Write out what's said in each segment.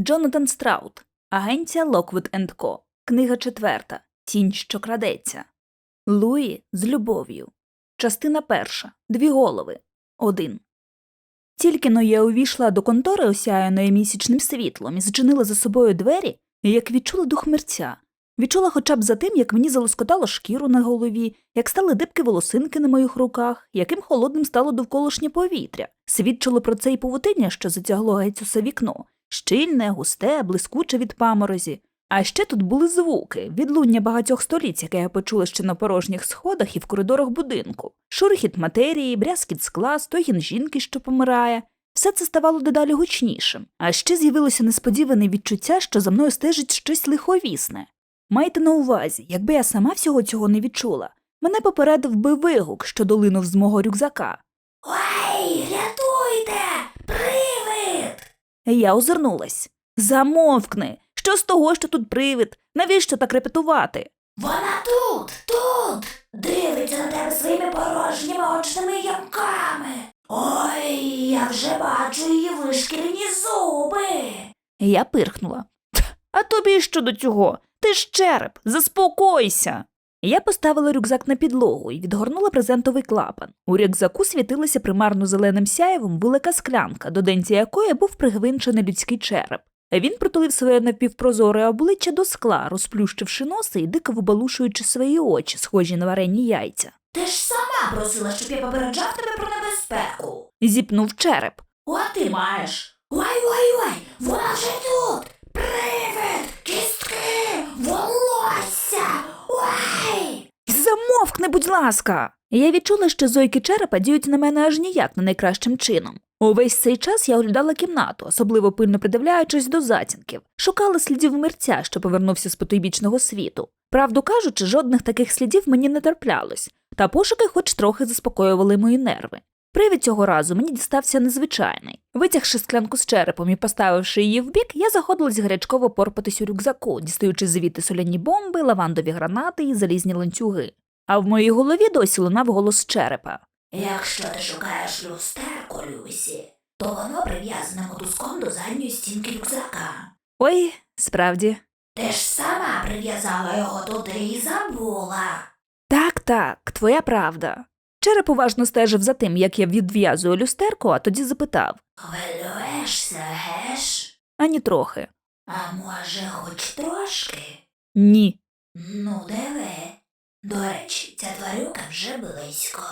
Джонатан Страут, Агенція Локвуд енд. Книга четверта. Тінь, що крадеться. Луї з любов'ю. Частина перша. Дві голови. Один. Тільки но я увійшла до контори, осяяної місячним світлом, і зачинила за собою двері, як відчула дух мерця. Відчула хоча б за тим, як мені залоскотало шкіру на голові, як стали дибки волосинки на моїх руках, яким холодним стало довколишнє повітря. Свідчило про це й павутиння, що затягло геть усе вікно, щільне, густе, блискуче від паморозі. А ще тут були звуки, відлуння багатьох століць, яке я почула ще на порожніх сходах і в коридорах будинку, шурхіт матерії, брязкіт скла, стогін жінки, що помирає. Все це ставало дедалі гучнішим, а ще з'явилося несподіване відчуття, що за мною стежить щось лиховісне. Майте на увазі, якби я сама всього цього не відчула, мене попередив би вигук, що долинув з мого рюкзака. Ой, рятуйте! Привид! Я озирнулась. Замовкни! Що з того, що тут привид? Навіщо так репетувати? Вона тут, тут! Дивиться на тебе своїми порожніми очними ямками. Ой, я вже бачу її вишкірені зуби. Я пирхнула. А тобі що до цього? Ти ж череп, заспокойся. Я поставила рюкзак на підлогу і відгорнула презентовий клапан. У рюкзаку світилася примарно зеленим сяєвом велика склянка, до денця якої був пригвинчений людський череп. Він притулив своє напівпрозоре обличчя до скла, розплющивши носи і дико вибалушуючи свої очі, схожі на варені яйця. Ти ж сама просила, щоб я попереджав тебе про небезпеку. Зіпнув череп. От ти маєш. Ой, ой, ой, вона вже тут. Привид, кістки, Замовкни, будь ласка. Я відчула, що зойки черепа діють на мене аж ніяк не найкращим чином. Увесь цей час я оглядала кімнату, особливо пильно придивляючись до затінків, шукала слідів мерця, що повернувся з потойбічного світу. Правду кажучи, жодних таких слідів мені не траплялось, та пошуки хоч трохи заспокоювали мої нерви. Привід цього разу мені дістався незвичайний. Витягши склянку з черепом і поставивши її вбік, я заходилась гарячково порпатись у рюкзаку, дістаючи звідти соляні бомби, лавандові гранати і залізні ланцюги. А в моїй голові досі лунав голос черепа. Якщо ти шукаєш люстерко, Люсі, то воно прив'язане мотузком до задньої стінки рюкзака. Ой, справді. Ти ж сама прив'язала його туди і забула. Так, так, твоя правда. Череп уважно стежив за тим, як я відв'язую люстерку, а тоді запитав Хвилюєшся, геш? ані трохи. А може, хоч трошки? Ні. Ну, диви. До речі, ця тварюка вже близько.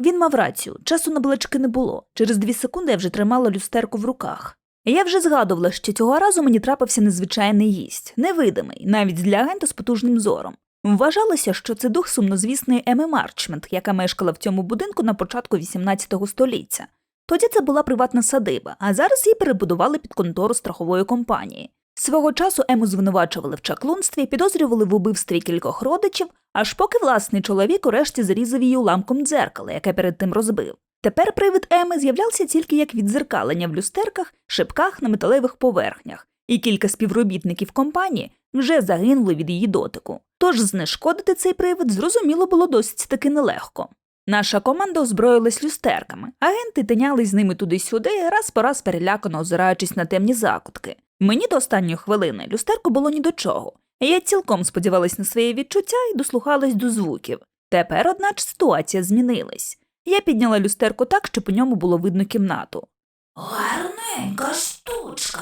Він мав рацію, часу на балачки не було. Через дві секунди я вже тримала люстерку в руках. Я вже згадувала, що цього разу мені трапився незвичайний гість, невидимий, навіть для агента з потужним зором. Вважалося, що це дух сумнозвісної Еми Марчмент, яка мешкала в цьому будинку на початку XVIII століття. Тоді це була приватна садиба, а зараз її перебудували під контору страхової компанії. Свого часу Ему звинувачували в чаклунстві, підозрювали в убивстві кількох родичів, аж поки власний чоловік урешті зарізав її уламком дзеркала, яке перед тим розбив. Тепер привид Еми з'являвся тільки як відзеркалення в люстерках, шипках на металевих поверхнях, і кілька співробітників компанії вже загинули від її дотику. Тож знешкодити цей привид зрозуміло було досить таки нелегко. Наша команда озброїлась люстерками, агенти тинялись з ними туди-сюди, раз по раз перелякано озираючись на темні закутки. Мені до останньої хвилини люстерку було ні до чого. Я цілком сподівалась на своє відчуття і дослухалась до звуків. Тепер, одначе, ситуація змінилась. Я підняла люстерку так, щоб у ньому було видно кімнату. Гарненька штучка.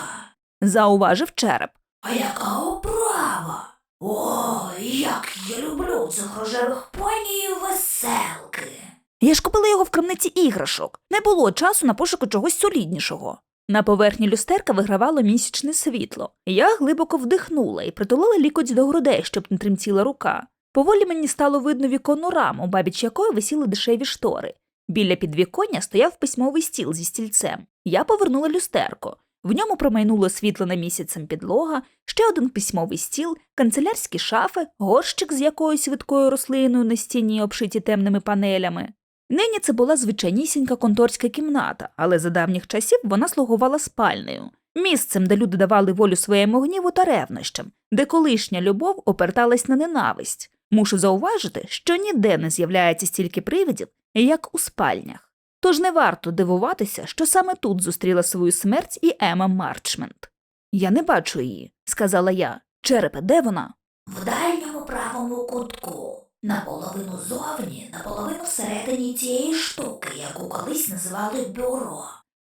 Зауважив череп. А яка оправа? О, як я люблю цих рожевих поні і веселки. Я ж купила його в крамниці іграшок. Не було часу на пошуки чогось соліднішого. На поверхні люстерка вигравало місячне світло. Я глибоко вдихнула і притулила лікоть до грудей, щоб не тремтіла рука. Поволі мені стало видно віконну раму, бабіч якої висіли дешеві штори. Біля підвіконня стояв письмовий стіл зі стільцем. Я повернула люстерко. В ньому промайнуло світлена місяцем підлога, ще один письмовий стіл, канцелярські шафи, горщик з якоюсь видкою рослиною на стіні, обшиті темними панелями. Нині це була звичайнісінька конторська кімната, але за давніх часів вона слугувала спальнею, місцем, де люди давали волю своєму гніву та ревнощам, де колишня любов оперталась на ненависть. Мушу зауважити, що ніде не з'являється стільки привидів, як у спальнях. Тож не варто дивуватися, що саме тут зустріла свою смерть і Ема Марчмент. Я не бачу її, сказала я. Черепе, де вона? В дальньому правому кутку. Наполовину зовні, наполовину всередині цієї штуки, яку колись називали бюро.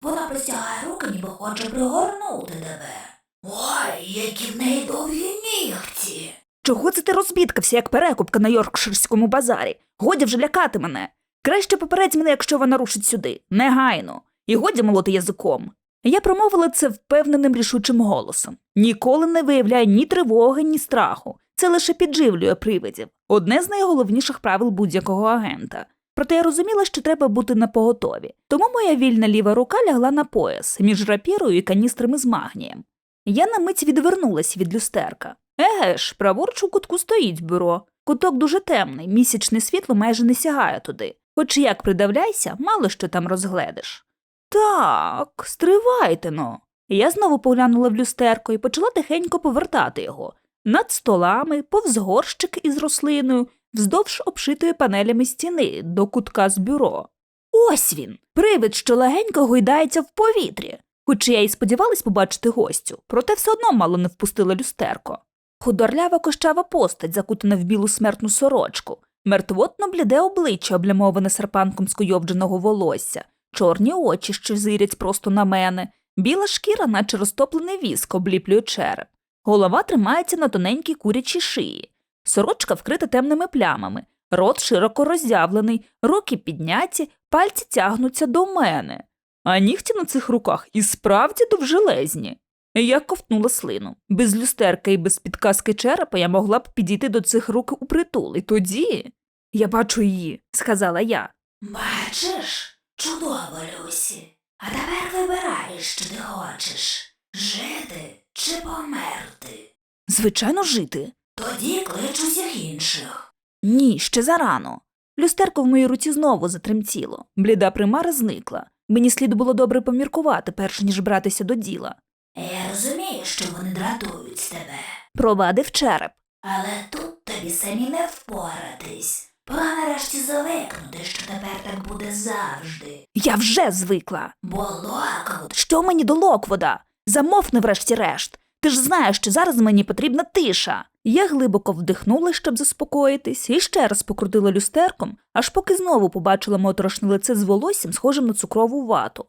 Вона простягає руки, ніби хоче пригорнути тебе. Ой, які в неї довгі нігті. Чого це ти розбідкався, як перекупка на Йоркширському базарі? Годі вже лякати мене. Краще попередь мене, якщо вона рушить сюди. Негайно. І годі молоти язиком. Я промовила це впевненим рішучим голосом. Ніколи не виявляє ні тривоги, ні страху. Це лише підживлює привидів. Одне з найголовніших правил будь-якого агента. Проте я розуміла, що треба бути напоготові. Тому моя вільна ліва рука лягла на пояс між рапірою і каністрами з магнієм. Я на мить відвернулась від люстерка. Еге ж, праворуч у кутку стоїть бюро. Куток дуже темний, місячне світло майже не сягає туди. Хоч як придавляйся, мало що там розгледиш. Так, стривайте но. Я знову поглянула в люстерко і почала тихенько повертати його над столами, повз горщик із рослиною, вздовж обшитої панелями стіни до кутка з бюро. Ось він, привид, що легенько гойдається в повітрі. Хоч я й сподівалась побачити гостю, проте все одно мало не впустила люстерко. Худорлява кощава постать, закутана в білу смертну сорочку, мертвотно бліде обличчя, облямоване серпанком скуйовдженого волосся, чорні очі, що зирять просто на мене, біла шкіра, наче розтоплений віск, обліплює череп. Голова тримається на тоненькій курячій шиї, сорочка вкрита темними плямами, рот широко роззявлений, руки підняті, пальці тягнуться до мене. А нігті на цих руках і справді довжелезні. Я ковтнула слину. Без люстерка і без підказки черепа я могла б підійти до цих рук у притул, і тоді. Я бачу її, сказала я. Бачиш? Чудово, Люсі. А тепер вибирай, що ти хочеш жити чи померти. Звичайно, жити. Тоді клич усіх інших. Ні, ще зарано. Люстерко в моїй руці знову затремтіло. Бліда примара зникла. Мені слід було добре поміркувати, перш ніж братися до діла. Я розумію, що вони дратують тебе, Провадив череп. але тут тобі самі не впоратись. Пора нарешті звикнути, що тепер так буде завжди. Я вже звикла. Бо Локвуд Що мені до Локвода? Замовкни врешті-решт. Ти ж знаєш, що зараз мені потрібна тиша. Я глибоко вдихнула, щоб заспокоїтись, і ще раз покрутила люстерком, аж поки знову побачила моторошне лице з волоссям, схожим на цукрову вату.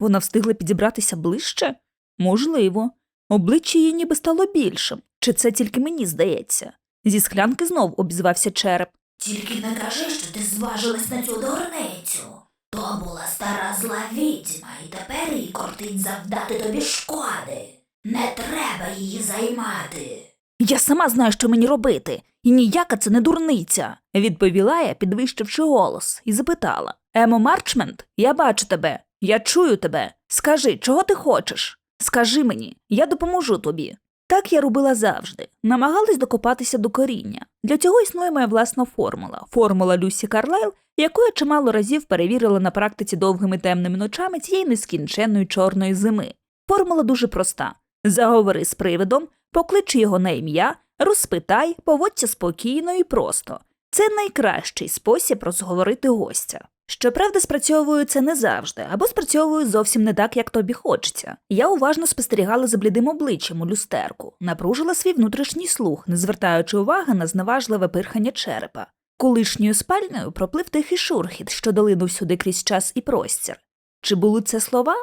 Вона встигла підібратися ближче? Можливо. Обличчя її ніби стало більшим. Чи це тільки мені здається? Зі склянки знов обізвався череп. Тільки не кажи, що ти зважилась на цю дурницю. То була стара зла відьма, і тепер їй кортить завдати тобі шкоди. Не треба її займати. Я сама знаю, що мені робити, і ніяка це не дурниця, відповіла я, підвищивши голос, і запитала Емо Марчмент, я бачу тебе, я чую тебе. Скажи, чого ти хочеш? Скажи мені, я допоможу тобі. Так я робила завжди, намагалась докопатися до коріння. Для цього існує моя власна формула формула Люсі Карлайл, яку я чимало разів перевірила на практиці довгими темними ночами цієї нескінченної чорної зими. Формула дуже проста: заговори з привидом, поклич його на ім'я, розпитай, поводься спокійно і просто. Це найкращий спосіб розговорити гостя. Щоправда, спрацьовую це не завжди, або спрацьовую зовсім не так, як тобі хочеться. Я уважно спостерігала за блідим обличчям у люстерку, напружила свій внутрішній слух, не звертаючи уваги на зневажливе пирхання черепа. Колишньою спальнею проплив тихий шурхіт, що долинув сюди крізь час і простір. Чи були це слова?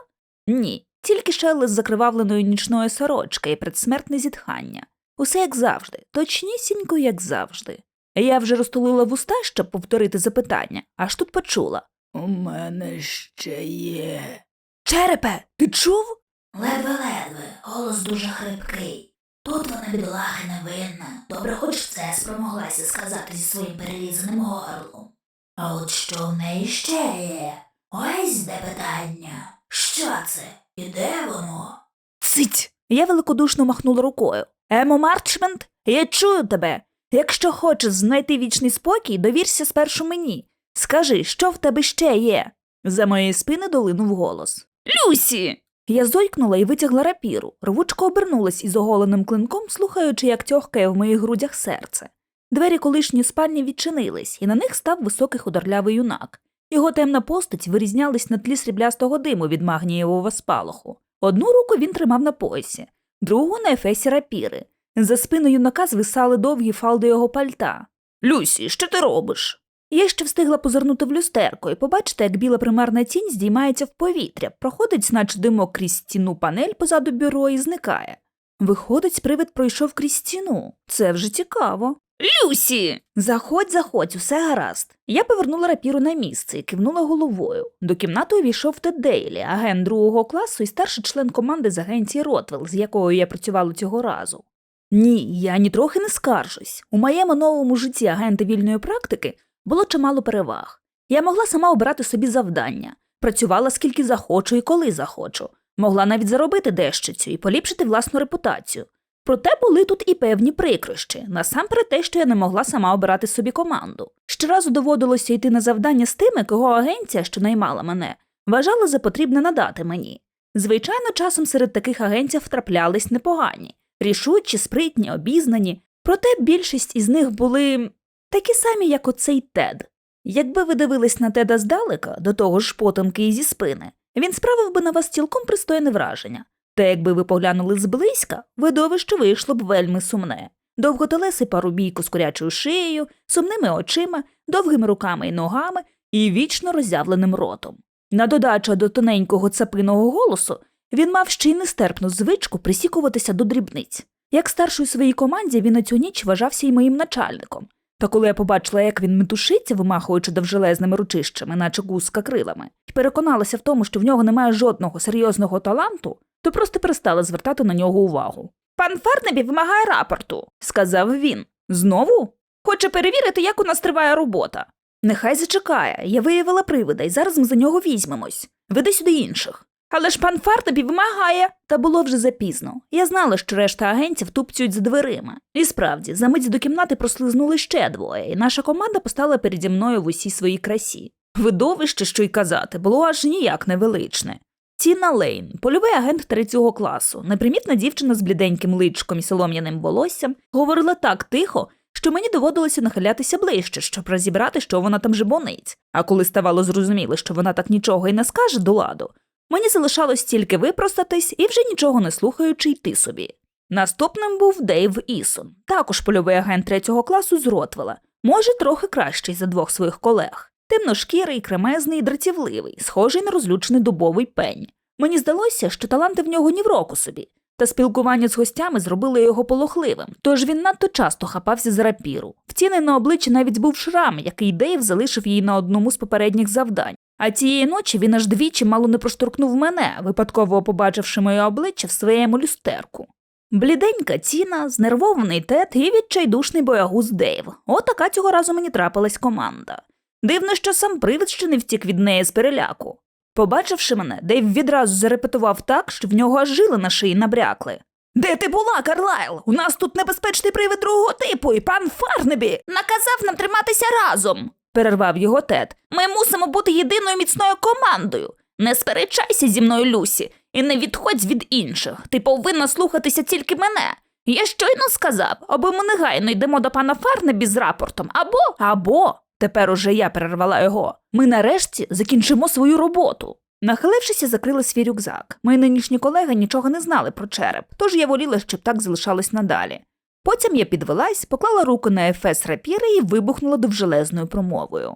Ні, тільки шелест закривавленої нічної сорочки і предсмертне зітхання. Усе як завжди, точнісінько, як завжди. Я вже розтулила вуста, щоб повторити запитання, аж тут почула. У мене ще є. Черепе, ти чув? Ледве-ледве, голос дуже хрипкий. Тут вона бідолахи невинна. Добре, хоч це спромоглася сказати зі своїм перерізаним горлом. А от що в неї ще є? Ось де питання. Що це? І де воно? Цить. Я великодушно махнула рукою. Емо Марчмент, я чую тебе. Якщо хочеш знайти вічний спокій, довірся спершу мені. Скажи, що в тебе ще є? За моєї спини долинув голос. Люсі. Я зойкнула і витягла рапіру, рвучко обернулась із оголеним клинком, слухаючи, як тьохкає в моїх грудях серце. Двері колишньої спальні відчинились, і на них став високий худорлявий юнак. Його темна постать вирізнялась на тлі сріблястого диму від магнієвого спалаху. Одну руку він тримав на поясі, другу на ефесі рапіри. За спиною юнака звисали довгі фалди його пальта. Люсі, що ти робиш? Я ще встигла позирнути в люстерко і побачити, як біла примарна тінь здіймається в повітря, проходить, наче димок крізь стіну панель позаду бюро і зникає. Виходить, привид пройшов крізь стіну. Це вже цікаво. Люсі. Заходь, заходь, усе гаразд. Я повернула рапіру на місце і кивнула головою. До кімнати увійшов Тед Дейлі, агент другого класу і старший член команди з агенції Ротвелл, з якою я працювала цього разу. Ні, я нітрохи не скаржусь. У моєму новому житті агента вільної практики було чимало переваг. Я могла сама обирати собі завдання, працювала скільки захочу і коли захочу, могла навіть заробити дещицю і поліпшити власну репутацію. Проте були тут і певні прикрощі, насамперед те, що я не могла сама обирати собі команду. Щоразу доводилося йти на завдання з тими, кого агенція, що наймала мене, вважала за потрібне надати мені. Звичайно, часом серед таких агентів траплялись непогані, рішучі, спритні, обізнані, проте більшість із них були такі самі, як оцей Тед. Якби ви дивились на Теда здалека, до того ж потомки і зі спини, він справив би на вас цілком пристойне враження. Та якби ви поглянули зблизька, видовище вийшло б вельми сумне. Довготелесий парубійко з курячою шиєю, сумними очима, довгими руками і ногами і вічно роззявленим ротом. На додачу до тоненького цапиного голосу він мав ще й нестерпну звичку присікуватися до дрібниць. Як старший у своїй команді він на цю ніч вважався й моїм начальником. Та коли я побачила, як він метушиться, вимахуючи довжелезними ручищами, наче гуска крилами, і переконалася в тому, що в нього немає жодного серйозного таланту, то просто перестала звертати на нього увагу. Пан Фарнебі вимагає рапорту, сказав він. Знову? Хоче перевірити, як у нас триває робота. Нехай зачекає, я виявила привида, і зараз ми за нього візьмемось. Веди сюди інших. Але ж пан Фартебі вимагає. Та було вже запізно. Я знала, що решта агентів тупцюють за дверима. І справді, за мить до кімнати прослизнули ще двоє, і наша команда постала переді мною в усій своїй красі. Видовище, що й казати, було аж ніяк невеличне. Тіна Лейн, польовий агент третього класу, непримітна дівчина з бліденьким личком і солом'яним волоссям, говорила так тихо, що мені доводилося нахилятися ближче, щоб розібрати, що вона там жебонить. А коли ставало зрозуміло, що вона так нічого і не скаже до ладу, мені залишалось тільки випростатись і вже нічого не слухаючи йти собі. Наступним був Дейв Ісон, також польовий агент третього класу з Ротвела, може, трохи кращий за двох своїх колег. Темношкірий, кремезний дратівливий, схожий на розлючений дубовий пень. Мені здалося, що таланти в нього ні в року собі, та спілкування з гостями зробило його полохливим, тож він надто часто хапався за рапіру. В тіни на обличчі навіть був шрам, який Дейв залишив їй на одному з попередніх завдань. А тієї ночі він аж двічі мало не проштовхнув мене, випадково побачивши моє обличчя в своєму люстерку. Бліденька Тіна, знервований Тед і відчайдушний боягуз Дейв. Отака цього разу мені трапилась команда. Дивно, що сам привид ще не втік від неї з переляку. Побачивши мене, Дейв відразу зарепетував так, що в нього аж жили на шиї набрякли. Де ти була, Карлайл? У нас тут небезпечний привид другого типу, і пан Фарнебі наказав нам триматися разом, перервав його Тед. Ми мусимо бути єдиною міцною командою. Не сперечайся зі мною, Люсі, і не відходь від інших. Ти повинна слухатися тільки мене. Я щойно сказав, або ми негайно йдемо до пана Фарнебі з рапортом, або або. Тепер уже я перервала його. Ми нарешті закінчимо свою роботу. Нахилившися, закрила свій рюкзак. Мої нинішні колеги нічого не знали про череп, тож я воліла, щоб так залишалось надалі. Потім я підвелась, поклала руку на ефес рапіри і вибухнула довжелезною промовою.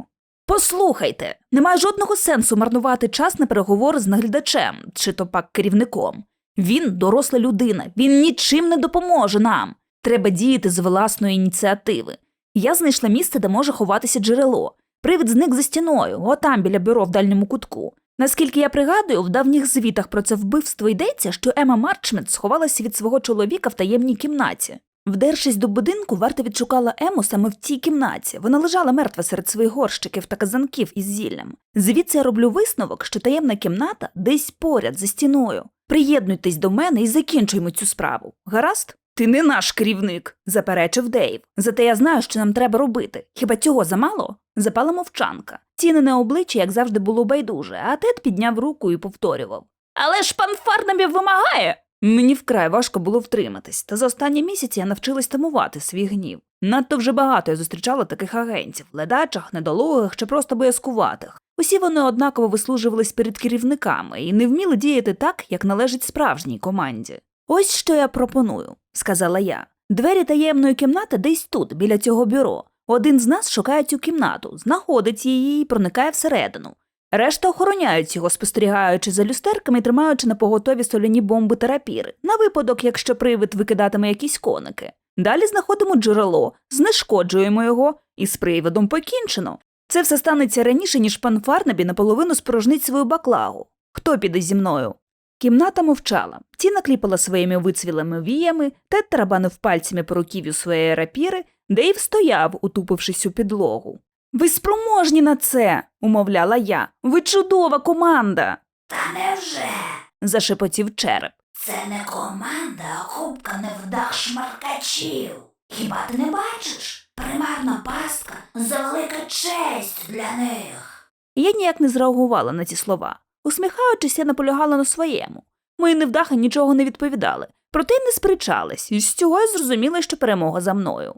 Послухайте, немає жодного сенсу марнувати час на переговори з наглядачем чи то пак керівником. Він доросла людина, він нічим не допоможе нам. Треба діяти з власної ініціативи. Я знайшла місце, де може ховатися джерело. Привид зник за стіною, отам біля бюро в дальньому кутку. Наскільки я пригадую, в давніх звітах про це вбивство йдеться, що Ема Марчмент сховалася від свого чоловіка в таємній кімнаті. Вдершись до будинку, варта відшукала Ему саме в цій кімнаті. Вона лежала мертва серед своїх горщиків та казанків із зіллям. Звідси я роблю висновок, що таємна кімната десь поряд за стіною. Приєднуйтесь до мене і закінчуємо цю справу. Гаразд? Ти не наш керівник, заперечив Дейв. Зате я знаю, що нам треба робити. Хіба цього замало? Запала мовчанка. Тінене обличчя, як завжди, було байдуже, а Тед підняв руку і повторював. Але ж пан Фарнабі вимагає. Мені вкрай важко було втриматись, та за останні місяці я навчилась тамувати свій гнів. Надто вже багато я зустрічала таких агентів, ледачих, недолугих чи просто боязкуватих. Усі вони однаково вислужувались перед керівниками і не вміли діяти так, як належить справжній команді. Ось що я пропоную, сказала я. Двері таємної кімнати десь тут, біля цього бюро. Один з нас шукає цю кімнату, знаходить її і проникає всередину. Решта охороняють його, спостерігаючи за люстерками тримаючи на поготові соляні бомби та рапіри, на випадок, якщо привид викидатиме якісь коники. Далі знаходимо джерело, знешкоджуємо його, і з привидом покінчено. Це все станеться раніше, ніж пан Фарнабі наполовину спорожнить свою баклагу. Хто піде зі мною? Кімната мовчала. Тіна кліпала своїми вицвілими віями, Тед тарабанив пальцями по руків'ю своєї рапіри, Дейв стояв, утупившись у підлогу. Ви спроможні на це, умовляла я. Ви чудова команда. Та невже? зашепотів череп. Це не команда, а купка невдах шмаркачів. Хіба ти не бачиш? Примарна пастка завелика честь для них. Я ніяк не зреагувала на ці слова. Усміхаючись, я наполягала на своєму. Мої невдахи нічого не відповідали, проте й не сперечались, і з цього я зрозуміла, що перемога за мною.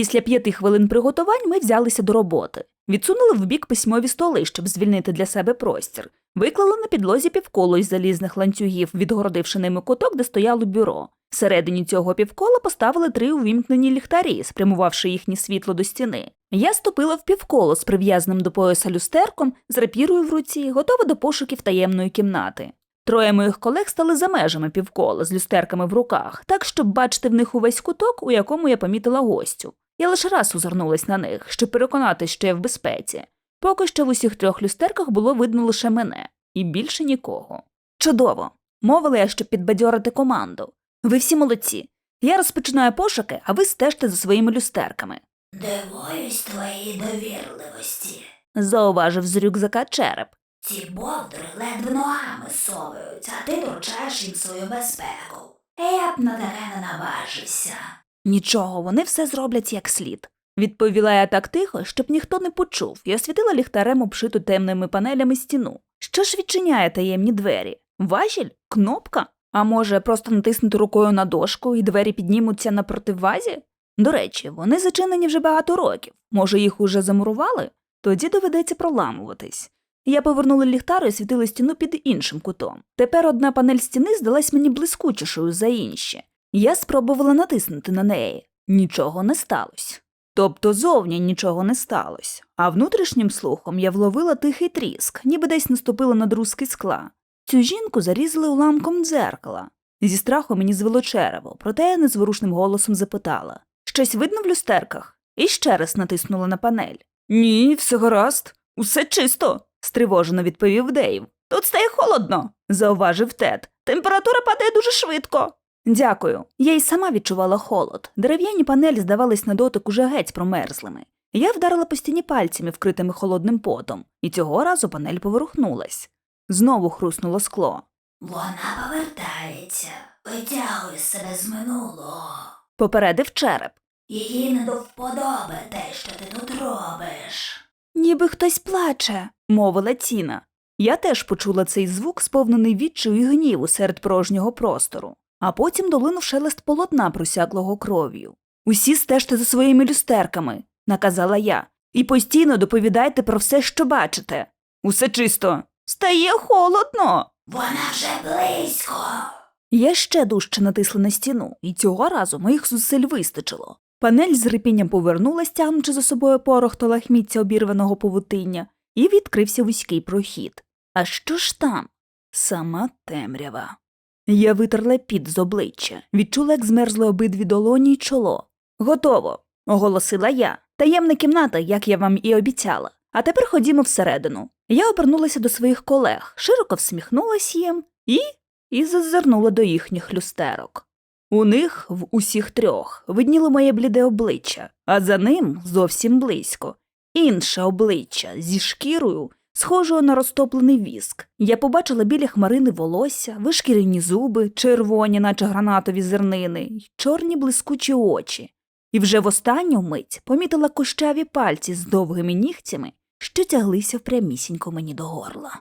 Після п'яти хвилин приготувань ми взялися до роботи. Відсунули вбік письмові столи, щоб звільнити для себе простір. Виклали на підлозі півколо із залізних ланцюгів, відгородивши ними куток, де стояло бюро. Всередині цього півкола поставили три увімкнені ліхтарі, спрямувавши їхнє світло до стіни. Я ступила в півколо з прив'язаним до пояса люстерком, з рапірою в руці, готова до пошуків таємної кімнати. Троє моїх колег стали за межами півкола з люстерками в руках, так щоб бачити в них увесь куток, у якому я помітила гостю. Я лише раз озирнулась на них, щоб переконатись, що я в безпеці. Поки що в усіх трьох люстерках було видно лише мене, і більше нікого. Чудово! мовила я, щоб підбадьорити команду. Ви всі молодці. Я розпочинаю пошуки, а ви стежте за своїми люстерками, Дивуюсь твоїй довірливості. зауважив з рюкзака череп. Ці бовдри ледве ногами соваються, а ти доручаєш їм свою безпеку. Я б на таке не наважився. Нічого, вони все зроблять як слід. Відповіла я так тихо, щоб ніхто не почув, і освітила ліхтарем обшиту темними панелями стіну. Що ж відчиняє таємні двері? Важіль? Кнопка? А може, просто натиснути рукою на дошку і двері піднімуться на противазі? До речі, вони зачинені вже багато років. Може, їх уже замурували? Тоді доведеться проламуватись. Я повернула ліхтар і освітила стіну під іншим кутом. Тепер одна панель стіни здалась мені блискучішою за інші. Я спробувала натиснути на неї. Нічого не сталося. Тобто зовні нічого не сталося, а внутрішнім слухом я вловила тихий тріск, ніби десь наступила на друзки скла. Цю жінку зарізали уламком дзеркала. Зі страху мені звело черево, проте я незворушним голосом запитала Щось видно в люстерках? І ще раз натиснула на панель. Ні, все гаразд, усе чисто, стривожено відповів Дейв. Тут стає холодно, зауважив Тед. Температура падає дуже швидко. Дякую. Я й сама відчувала холод. Дерев'яні панелі здавались на дотик уже геть промерзлими. Я вдарила по стіні пальцями, вкритими холодним потом, і цього разу панель поворухнулась. Знову хруснуло скло. Вона повертається, витягує себе з минулого. Попередив череп. Її не до вподоби те, що ти тут робиш. Ніби хтось плаче, мовила Тіна. Я теж почула цей звук, сповнений відчаю і гніву серед порожнього простору, а потім долинув шелест полотна, просяклого кров'ю. Усі стежте за своїми люстерками, наказала я, і постійно доповідайте про все, що бачите. Усе чисто. Стає холодно. Вона вже близько. Я ще дужче натисла на стіну, і цього разу моїх зусиль вистачило. Панель з рипінням повернулась, тягнучи за собою порох та лахміття обірваного павутиння, і відкрився вузький прохід. А що ж там? Сама темрява. Я витерла під з обличчя, відчула, як змерзли обидві долоні й чоло. Готово, оголосила я. Таємна кімната, як я вам і обіцяла. А тепер ходімо всередину. Я обернулася до своїх колег, широко всміхнулась їм і і зазирнула до їхніх люстерок. У них в усіх трьох видніло моє бліде обличчя, а за ним зовсім близько інше обличчя зі шкірою, схожою на розтоплений віск. Я побачила білі хмарини волосся, вишкірені зуби, червоні, наче гранатові зернини, й чорні блискучі очі. І вже в останню мить помітила кощаві пальці з довгими нігтями, що тяглися впрямісінько мені до горла.